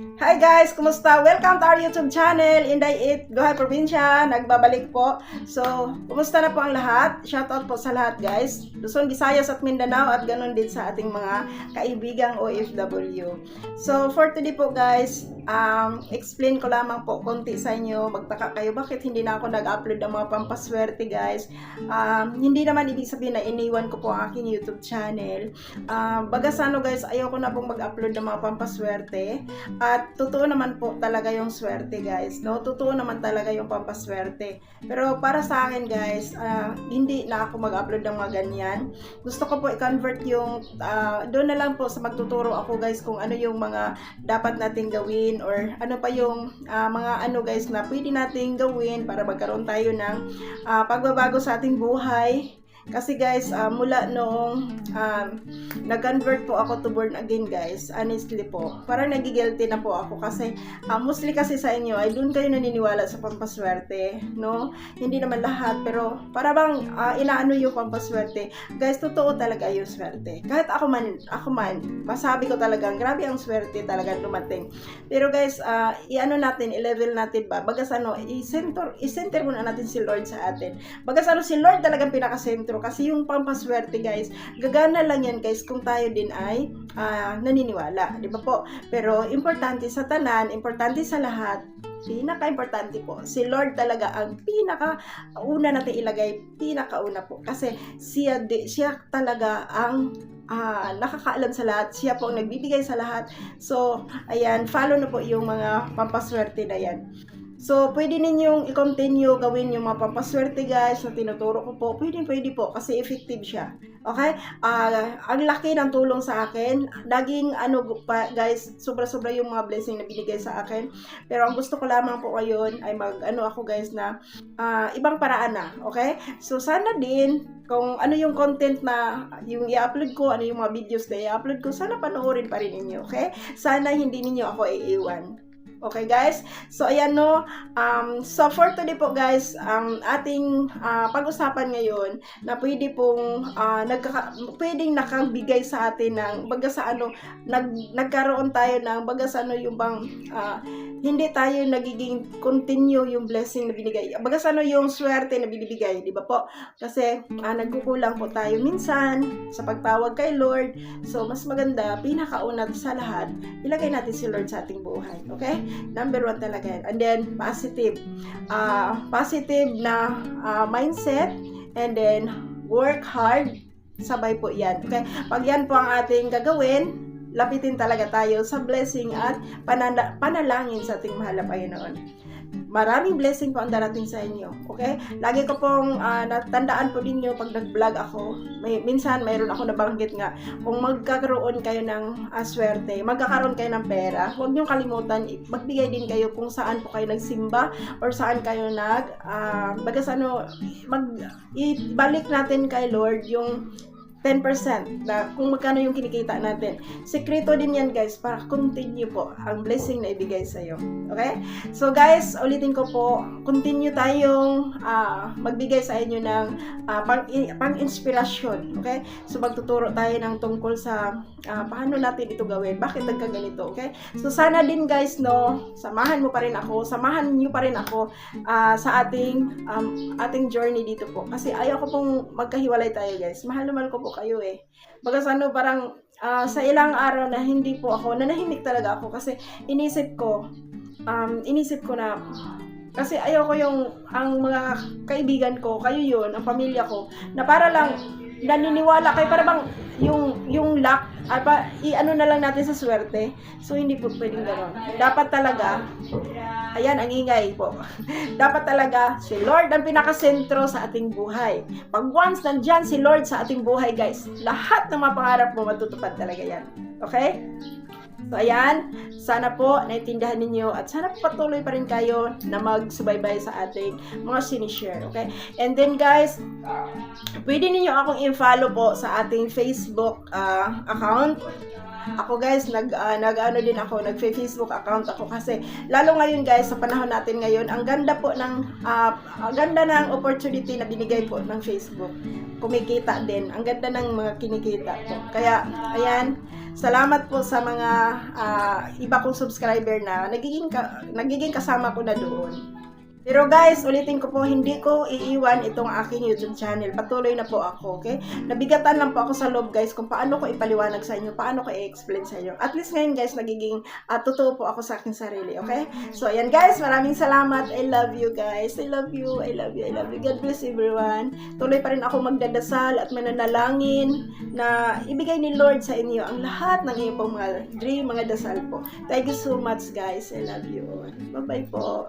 Mm-hmm. Hi guys! Kumusta? Welcome to our YouTube channel, Inday 8, Gohay Probinsya. Nagbabalik po. So, kumusta na po ang lahat? Shoutout po sa lahat guys. Luzon, Visayas at Mindanao at ganun din sa ating mga kaibigang OFW. So, for today po guys, um, explain ko lamang po konti sa inyo. Magtaka kayo, bakit hindi na ako nag-upload ng mga pampaswerte guys? Um, hindi naman ibig sabihin na iniwan ko po ang aking YouTube channel. Um, bagas ano guys, ayoko na pong mag-upload ng mga pampaswerte. At totoo naman po talaga yung swerte guys, no? Totoo naman talaga yung pampaswerte. Pero para sa akin guys, ah, hindi na ako mag-upload ng mga ganyan. Gusto ko po i-convert yung, ah, doon na lang po sa magtuturo ako guys kung ano yung mga dapat nating gawin or ano pa yung ah, mga ano guys na pwede nating gawin para magkaroon tayo ng ah, pagbabago sa ating buhay. Kasi guys, ah, mula noong um, nag-convert po ako to born again guys, honestly po, parang nagigilty na po ako kasi ah, mostly kasi sa inyo ay doon kayo naniniwala sa pampaswerte, no? Hindi naman lahat, pero para bang ah, inaano yung pampaswerte. Guys, totoo talaga yung swerte. Kahit ako man, ako man, masabi ko talagang grabe ang swerte talaga dumating. Pero guys, ah, i-ano natin, i-level natin ba? Bagas ano, i-center, i-center muna natin si Lord sa atin. Bagas ano, si Lord talagang pinakasentro kasi yung pampaswerte guys, gagana lang yan guys kung tayo din ay ah, naniniwala, di ba po? Pero importante sa tanan, importante sa lahat, pinaka-importante po, si Lord talaga ang pinaka-una natin ilagay, pinaka-una po. Kasi siya, di, siya talaga ang ah, nakakaalam sa lahat. Siya po ang nagbibigay sa lahat. So, ayan, follow na po yung mga pampaswerte na yan. So, pwede ninyong i-continue gawin yung mga pampaswerte guys na tinuturo ko po. Pwede, pwede po kasi effective siya. Okay? Ah, ang laki ng tulong sa akin. Naging ano pa, guys, sobra-sobra yung mga blessing na binigay sa akin. Pero ang gusto ko lamang po ngayon ay mag ano ako guys na ah, ibang paraan na. Okay? So, sana din kung ano yung content na yung i-upload ko, ano yung mga videos na i-upload ko, sana panoorin pa rin ninyo. Okay? Sana hindi ninyo ako iiwan. Okay guys? So ayan no, um, so for today po guys, ang ating ah, pag-usapan ngayon na pwede pong ah, nagkaka, pwedeng nakabigay sa atin ng baga sa ano, nag, nagkaroon tayo ng baga sa ano yung bang ah, hindi tayo nagiging continue yung blessing na binigay. Baga sa ano yung swerte na binibigay, di ba po? Kasi ah, nagkukulang po tayo minsan sa pagtawag kay Lord. So mas maganda, pinakauna sa lahat, ilagay natin si Lord sa ating buhay. Okay? number one talaga yan. And then, positive. Uh, positive na uh, mindset. And then, work hard. Sabay po yan. Okay? Pag yan po ang ating gagawin, lapitin talaga tayo sa blessing at panala- panalangin sa ating mahal na Panginoon. Maraming blessing po ang darating sa inyo. Okay? Lagi ko pong ah, natandaan po ninyo pag nag-vlog ako. May, minsan mayroon ako nabanggit nga, kung magkakaroon kayo ng ah, swerte, magkakaroon kayo ng pera, huwag niyong kalimutan, magbigay din kayo kung saan po kayo nagsimba or saan kayo nag, ah, bagas ano, mag, ibalik natin kay Lord yung 10% na kung magkano yung kinikita natin. Sekreto din yan guys para continue po ang blessing na ibigay sa iyo. Okay? So guys, ulitin ko po, continue tayong ah, magbigay sa inyo ng ah, pang, pang inspirasyon. Okay? So magtuturo tayo ng tungkol sa ah, paano natin ito gawin. Bakit nagkaganito? Okay? So sana din guys, no, samahan mo pa rin ako, samahan niyo pa rin ako ah, sa ating um, ating journey dito po. Kasi ayaw ko pong magkahiwalay tayo guys. Mahal na mahal ko po kayo eh. Bagas ano, parang ah, sa ilang araw na hindi po ako, nanahimik talaga ako kasi inisip ko, um, inisip ko na kasi ayaw ko yung ang mga kaibigan ko, kayo yun, ang pamilya ko, na para lang naniniwala kayo para bang yung luck ay pa i-ano na lang natin sa swerte. So hindi po pwedeng ganoon. Dapat talaga ayan ang ingay po. Dapat talaga si Lord ang pinakasentro sa ating buhay. Pag once nandiyan si Lord sa ating buhay, guys, lahat ng mga pangarap mo matutupad talaga yan. Okay? So, ayan. Sana po naintindihan ninyo at sana patuloy pa rin kayo na magsubaybay sa ating mga sinishare. Okay? And then, guys, pwede ninyo akong i-follow po sa ating Facebook ah, account. Ako guys, nag ah, nag-ano din ako, nag-Facebook account ako kasi lalo ngayon guys sa panahon natin ngayon, ang ganda po ng ah, ang ganda ng opportunity na binigay po ng Facebook. kumikita din. Ang ganda ng mga kinikita ko. Kaya, ayan, salamat po sa mga ah, iba kong subscriber na nagiging, ka- nagiging kasama ko na doon. Pero guys, ulitin ko po, hindi ko iiwan itong aking YouTube channel. Patuloy na po ako, okay? Nabigatan lang po ako sa loob guys kung paano ko ipaliwanag sa inyo, paano ko i-explain sa inyo. At least ngayon guys, nagiging ah, totoo po ako sa aking sarili, okay? So ayan guys, maraming salamat. I love you guys. I love you. I love you. I love you. God bless everyone. Tuloy pa rin ako magdadasal at mananalangin na ibigay ni Lord sa inyo ang lahat ng iyong pong mga dream, mga dasal po. Thank you so much guys. I love you. Bye-bye po.